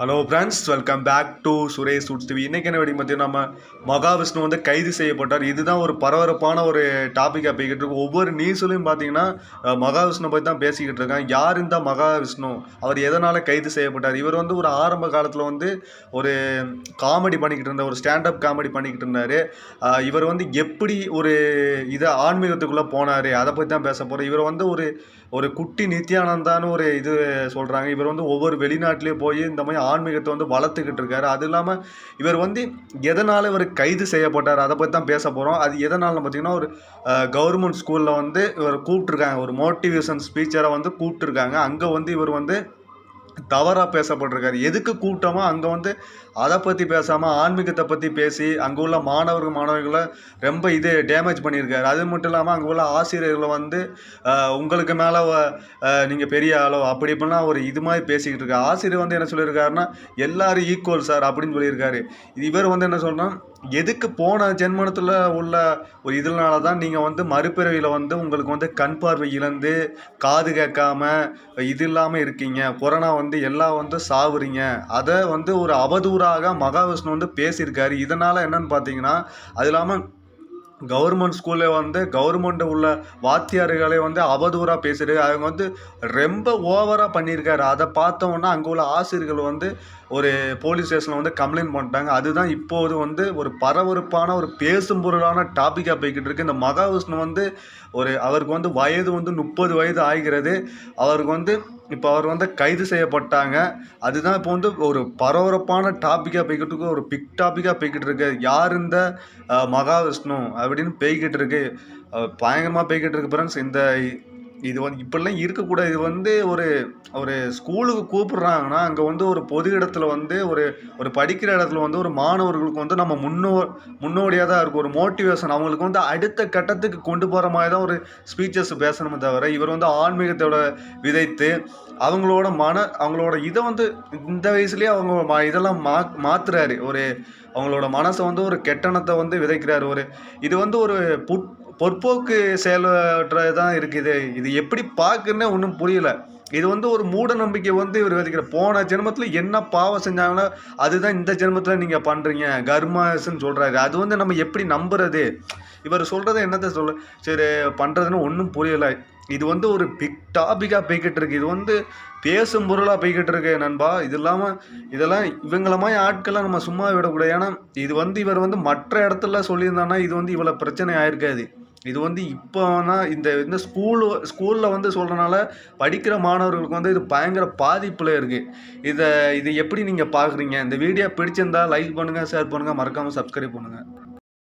Hello friends welcome back to Suresh suits TV இன்றைக்கி என்ன வெடி பார்த்தீங்கன்னா நம்ம மகாவிஷ்ணு வந்து கைது செய்யப்பட்டார். இதுதான் ஒரு பரபரப்பான ஒரு டாப்பிக்காக போய்கிட்டு இருக்கும் ஒவ்வொரு நியூஸ்லையும் பார்த்தீங்கன்னா மகாவிஷ்ணு பற்றி தான் பேசிக்கிட்டு இருக்காங்க. யார் இந்த மகாவிஷ்ணு? அவர் எதனால் கைது செய்யப்பட்டார்? இவர் வந்து ஒரு ஆரம்ப காலத்தில் வந்து ஒரு காமெடி பண்ணிக்கிட்டு இருந்தார். ஒரு ஸ்டாண்டப் காமெடி பண்ணிக்கிட்டு இருந்தார். இவர் வந்து எப்படி ஒரு இதை ஆன்மீகத்துக்குள்ளே போனார்? அதை பற்றி தான் பேச போகிறோம் இவர் வந்து ஒரு ஒரு குட்டி நித்யானந்தான்னு ஒரு இது சொல்கிறாங்க இவர் வந்து ஒவ்வொரு வெளிநாட்டிலே போய் இந்த மாதிரி ஆன்மீகத்தை வந்து வளர்த்துக்கிட்டு இருக்காரு. அது இல்லாமல் இவர் வந்து எதனால் இவர் கைது செய்யப்பட்டார்? அதை பற்றி தான் பேச போகிறோம் அது எதனால்னு பார்த்தீங்கன்னா ஒரு கவர்மெண்ட் ஸ்கூலில் வந்து இவர் கூப்பிட்ருக்காங்க ஒரு மோட்டிவேஷன் ஸ்பீச்சரை வந்து கூப்பிட்ருக்காங்க அங்கே வந்து இவர் வந்து தவறாக பேசப்பட்டிருக்காரு. எதுக்கு கூட்டமோ? அங்கே வந்து அதை பற்றி பேசாமல் ஆன்மீகத்தை பற்றி பேசி அங்கே உள்ள மாணவர்கள் மாணவிகளை ரொம்ப இது டேமேஜ் பண்ணியிருக்காரு. அது மட்டும் இல்லாமல் அங்கே உள்ள ஆசிரியர்களை வந்து உங்களுக்கு மேலே நீங்கள் பெரிய ஆளோ அப்படி இப்படிலாம் ஒரு இது மாதிரி பேசிக்கிட்டு இருக்காரு. ஆசிரியர் வந்து என்ன சொல்லியிருக்காருன்னா எல்லாரும் ஈக்குவல் சார் அப்படின்னு சொல்லியிருக்காரு. இவர் வந்து என்ன சொல்கிறோம் எதுக்கு போன ஜென்மனத்தில் உள்ள ஒரு இதனால தான் நீங்கள் வந்து மறுபிறவியில் வந்து உங்களுக்கு வந்து கண் பார்வை இழந்து காது கேட்காம இது இல்லாமல் இருக்கீங்க. கொரோனா வந்து எல்லாம் வந்து சாவுறீங்க. அதை வந்து ஒரு அவதூறாக மகாவிஷ்ணு வந்து பேசியிருக்காரு. இதனால் என்னன்னு பார்த்தீங்கன்னா அது இல்லாமல் கவர்மெண்ட் ஸ்கூலில் வந்து கவர்மெண்ட் உள்ள வாத்தியார்களை வந்து அவதூறாக பேசுறது அவங்க வந்து ரொம்ப ஓவராக பண்ணியிருக்காரு. அதை பார்த்தோன்னா அங்கே உள்ள ஆசிரியர்கள் வந்து ஒரு போலீஸ் ஸ்டேஷனில் வந்து கம்ப்ளைண்ட் பண்ணிட்டாங்க. அதுதான் இப்போது வந்து ஒரு பரபரப்பான ஒரு பேசும் பொருளான டாப்பிக்காக போய்கிட்டு இருக்கு. இந்த மகாவிஷ்ணு வந்து ஒரு அவருக்கு வந்து வயது வந்து முப்பது வயது ஆகிறது. அவருக்கு வந்து இப்போ அவர் வந்து கைது செய்யப்பட்டாங்க. அதுதான் இப்போ வந்து ஒரு பரபரப்பான டாப்பிக்காக போய்கிட்டு இருக்கு. ஒரு பிக் டாப்பிக்காக போய்கிட்டு இருக்கு. யார் இந்த மகாவிஷ்ணு அப்படின்னு போய்கிட்டு இருக்கு. பயங்கரமாக போய்கிட்டு இருக்கு ஃப்ரெண்ட்ஸ் இந்த இது வந்து இப்படிலாம் இருக்கக்கூடாது. இது வந்து ஒரு ஒரு ஸ்கூலுக்கு கூப்பிடுறாங்கன்னா அங்கே வந்து ஒரு பொது இடத்துல வந்து ஒரு ஒரு படிக்கிற இடத்துல வந்து ஒரு மாணவர்களுக்கு வந்து நம்ம முன்னோ முன்னோடியாக தான் இருக்கும். ஒரு மோட்டிவேஷன் அவங்களுக்கு வந்து அடுத்த கட்டத்துக்கு கொண்டு போகிற மாதிரி தான் ஒரு ஸ்பீச்சஸ் பேசணுமே தவிர இவர் வந்து ஆன்மீகத்தோட விதைத்து அவங்களோட மன அவங்களோட இதை வந்து இந்த வயசுலேயே அவங்க மா- இதெல்லாம் மா மாத்துறாரு. ஒரு அவங்களோட மனசை வந்து ஒரு கெட்டணத்தை வந்து விதைக்கிறாரு. ஒரு இது வந்து ஒரு புட் பொற்போக்கு செயல்றது தான் இருக்குது. இது எப்படி பார்க்குன்னே ஒன்றும் புரியல. இது வந்து ஒரு மூட நம்பிக்கை வந்து இவர் விதைக்கிற. போன ஜென்மத்தில் என்ன பாவம் செஞ்சாங்களோ அதுதான் இந்த ஜென்மத்தில் நீங்கள் பண்ணுறீங்க கர்மாசுன்னு சொல்கிறாரு அது வந்து நம்ம எப்படி நம்புறது? இவர் சொல்கிறத என்னத்தை சொல்ல சரி பண்ணுறதுன்னு ஒன்றும் புரியலை. இது வந்து ஒரு பிக் டாப்பிக்காக போய்கிட்டு இருக்கு. இது வந்து பேசும் பொருளாக போய்கிட்டு இருக்கு நண்பா. இது இல்லாமல் இதெல்லாம் இவங்கள மாதிரி ஆட்களை நம்ம சும்மா விடக்கூடாது. ஏன்னா இது வந்து இவர் வந்து மற்ற இடத்துல சொல்லியிருந்தான்னா இது வந்து இவ்வளோ பிரச்சனை ஆயிருக்காது. இது வந்து இப்போனா இந்த இந்த ஸ்கூலு ஸ்கூலில் வந்து சொல்கிறனால படிக்கிற மாணவர்களுக்கு வந்து இது பயங்கர பாதிப்பில் இருக்குது இதை இது எப்படி நீங்கள் பார்க்குறீங்க இந்த வீடியோ பிடிச்சிருந்தா லைக் பண்ணுங்கள் ஷேர் பண்ணுங்கள் மறக்காமல் சப்ஸ்கிரைப் பண்ணுங்கள்